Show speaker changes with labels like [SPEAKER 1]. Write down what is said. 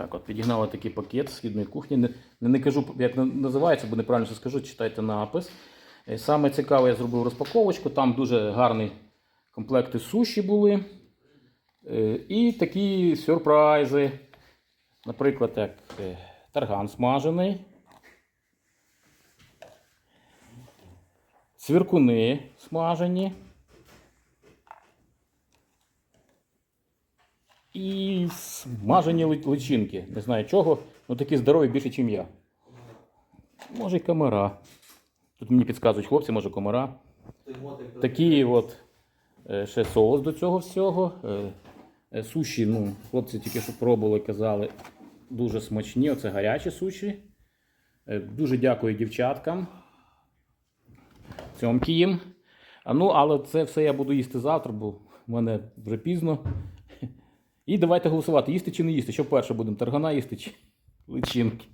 [SPEAKER 1] Так, от підігнали такий пакет східної кухні. Не, не, не кажу, як називається, бо неправильно що скажу, читайте напис. Е, Саме цікаве, я зробив розпаковочку. Там дуже гарні комплекти суші були. Е, І такі сюрпризи. Наприклад, як е, тарган смажений. Цвіркуни смажені. І смажені личинки. Не знаю чого, але такі здорові більше, ніж я. Може і комара. Тут мені підказують хлопці, може комара. Такий от е, ще соус до цього всього. Е, е, Суші, ну, хлопці тільки що пробували, казали, дуже смачні. Оце гарячі суші. Дуже дякую дівчаткам. Цьомки їм. А ну, але це все я буду їсти завтра, бо в мене вже пізно. І давайте голосувати, їсти чи не їсти. Що перше будемо? Таргана їсти чи личинки?